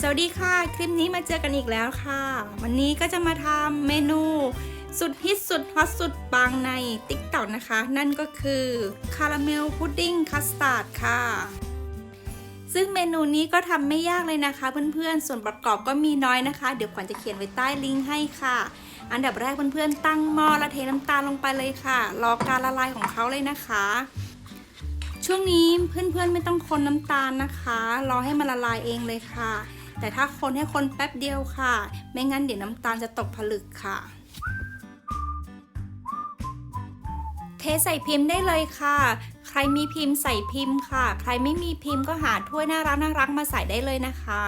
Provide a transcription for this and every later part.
สวัสดีค่ะ คลิปนี้มาเจอกันอีกแล้วค่ะ วันนี้ก็จะมาทำเมนู สุดฮิตสุดฮอตสุดปังใน t ิ k t o k นะคะ นั่นก็คือคาราเมลพุดดิ้งคัสตาร์ดค่ะ ซึ่งเมนูนี้ก็ทำไม่ยากเลยนะคะ เพื่อนๆ ส่วนประกอบก็มีน้อยนะคะ เดี๋ยวขวัญจะเขียนไว้ใต้ลิงก์ให้ค่ะ อันดับแรกเพื่อนๆ ตั้งหม้อแล้วเทน้ำตาลลงไปเลยค่ะ รอการละลายของเขาเลยนะคะช่วงนี้เพื่อนๆไม่ต้องคนน้ำตาลนะคะ รอให้มันละลายเองเลยค่ะ แต่ถ้าคนให้คนแป๊บเดียวค่ะ ไม่งั้นเดี๋ยวน้ำตาลจะตกผลึกค่ะ เทใส่พิมพ์ได้เลยค่ะ ใครมีพิมพ์ใส่พิมพ์ค่ะ ใครไม่มีพิมพ์ก็หาถ้วยน่ารักน่ารักมาใส่ได้เลยนะคะ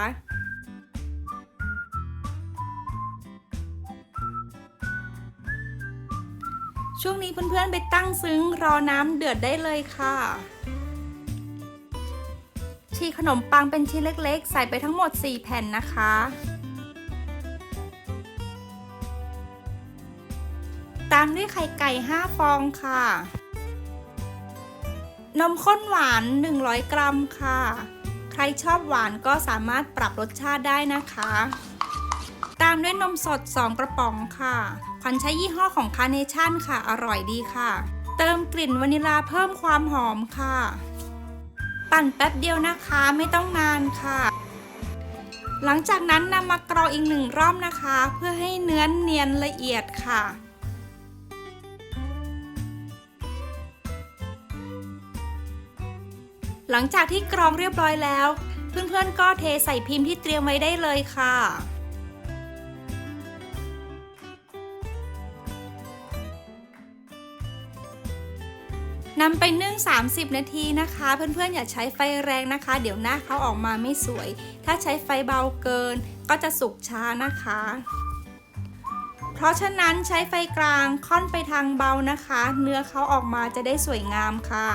ช่วงนี้เพื่อนๆไปตั้งซึ้งรอน้ำเดือดได้เลยค่ะ ชีขนมปังเป็นชิ้นเล็กๆ ใส่ไปทั้งหมด 4 แผ่นนะคะ ตามด้วยไข่ไก่ 5 ฟองค่ะ นมข้นหวาน 100 กรัมค่ะ ใครชอบหวานก็สามารถปรับรสชาติได้นะคะ ตามด้วยนมสด 2 กระป๋องค่ะขวัญใช้ยี่ห้อของคาเนชั่นค่ะ อร่อยดีค่ะ เติมกลิ่นวานิลาเพิ่มความหอมค่ะ ปั่นแป๊บเดียวนะคะไม่ต้องนานค่ะ หลังจากนั้นนำมากรองอีกหนึ่งรอบนะคะ เพื่อให้เนื้อเนียนละเอียดค่ะหลังจากที่กรองเรียบร้อยแล้ว เพื่อนๆก็เทใส่พิมพ์ที่เตรียมไว้ได้เลยค่ะ นำไปนึ่ง 30 นาทีนะคะ เพื่อนๆอย่าใช้ไฟแรงนะคะ เดี๋ยวหน้าเขาออกมาไม่สวย ถ้าใช้ไฟเบาเกินก็จะสุกช้านะคะ เพราะฉะนั้นใช้ไฟกลางค่อนไปทางเบานะคะ เนื้อเขาออกมาจะได้สวยงามค่ะ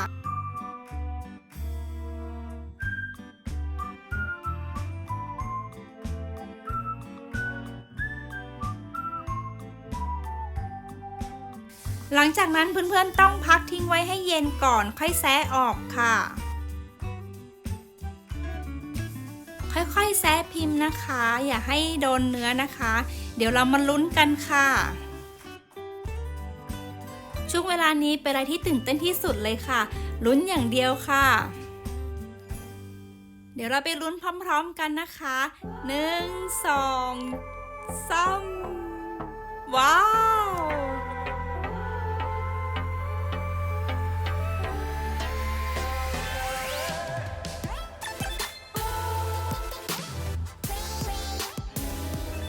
หลังจากนั้นเพื่อนๆต้องพักทิ้งไว้ให้เย็นก่อนค่อยแซะออกค่ะ ค่อยๆแซะพิมพ์นะคะ อย่าให้โดนเนื้อนะคะ เดี๋ยวเรามาลุ้นกันค่ะช่วงเวลานี้เป็นอะไรที่ตื่นเต้นที่สุดเลยค่ะ ลุ้นอย่างเดียวค่ะ เดี๋ยวเราไปลุ้นพร้อมๆกันนะคะหนึ่งสองสามว้าว